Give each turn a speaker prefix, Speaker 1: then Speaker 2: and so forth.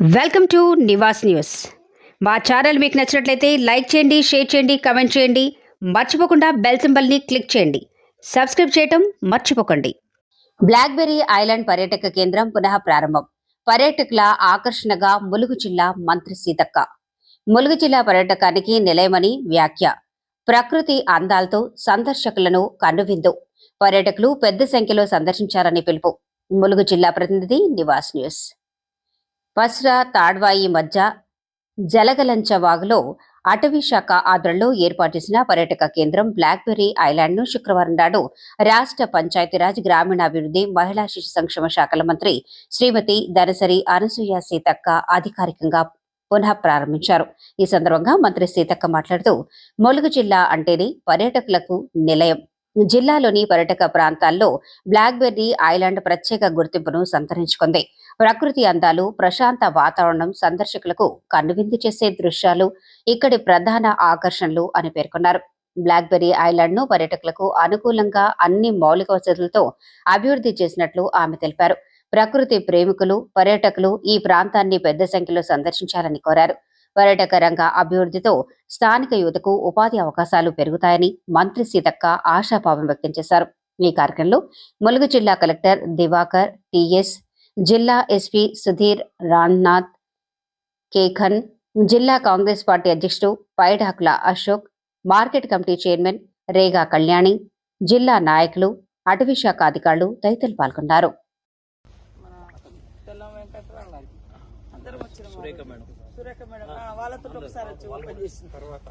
Speaker 1: Welcome to Nivas news. మా channel మీకు నచ్చినట్లయితే లైక్ చేయండి షేర్ చేయండి కమెంట్ చేయండి. మర్చిపోకుండా బెల్ సింబల్ని క్లిక్ చేయండి. సబ్స్క్రైబ్ చేయటం మర్చిపోకండి. బ్లాక్బెర్రీ ఐలాండ్ పర్యాటక కేంద్రం పునః ప్రారంభం. పర్యాటకుల ఆకర్షణగా ములుగు జిల్లా మంత్రి సీతక్క. ములుగు జిల్లా పర్యాటకానికి నిలయమని వ్యాఖ్య. ప్రకృతి అందాలతో సందర్శకులను కన్నువిందు పర్యాటకులు పెద్ద సంఖ్యలో సందర్శించారని పిలుపు. ములుగు జిల్లా ప్రతినిధి నివాస్ న్యూస్. పస్రా తాడ్వాయి మధ్య జలగలంచ వాగులో అటవీ శాఖ ఆధ్వర్యంలో ఏర్పాటు చేసిన పర్యాటక కేంద్రం బ్లాక్బెర్రీ ఐలాండ్ను శుక్రవారం నాడు రాష్ట్ర పంచాయతీరాజ్ గ్రామీణాభివృద్ధి మహిళా శిశు సంక్షేమ శాఖల మంత్రి శ్రీమతి దనసరి అనసూయ సీతక్క అధికారికంగా పునః ప్రారంభించారు. ఈ సందర్భంగా మంత్రి సీతక్క మాట్లాడుతూ ములుగు జిల్లా అంటేనే పర్యాటకులకు నిలయం. జిల్లాలోని పర్యాటక ప్రాంతాల్లో బ్లాక్బెర్రీ ఐలాండ్ ప్రత్యేక గుర్తింపును సంతరించుకుంది. ప్రకృతి అందాలు ప్రశాంత వాతావరణం సందర్శకులకు కన్నువిందు చేసే దృశ్యాలు ఇక్కడి ప్రధాన ఆకర్షణలు అని పేర్కొన్నారు. బ్లాక్బెర్రీ ఐలాండ్ను పర్యాటకులకు అనుకూలంగా అన్ని మౌలిక వసతులతో అభివృద్ధి చేసినట్లు ఆమె తెలిపారు. ప్రకృతి ప్రేమికులు పర్యాటకులు ఈ ప్రాంతాన్ని పెద్ద సంఖ్యలో సందర్శించాలని కోరారు. పర్యాటక రంగ అభివృద్ధితో స్థానిక యువతకు ఉపాధి అవకాశాలు పెరుగుతాయని మంత్రి సీతక్క ఆశాభావం వ్యక్తం చేశారు. ఈ కార్యక్రమంలో ములుగు జిల్లా కలెక్టర్ దివాకర్ టిఎస్ జిల్లా ఎస్పీ సుధీర్ రామ్నాథ్ కేఖన్ జిల్లా కాంగ్రెస్ పార్టీ అధ్యక్షుడు Paidakula Ashok market committee chairman Rega Kalyani జిల్లా నాయకులు అటవీ శాఖ అధికారులు తదితరులు పాల్గొన్నారు.
Speaker 2: సురేఖ మేడం.
Speaker 3: సురేఖ మేడం వాళ్ళతో ఒకసారి వచ్చి ఓపెన్ చేసిన
Speaker 2: తర్వాత.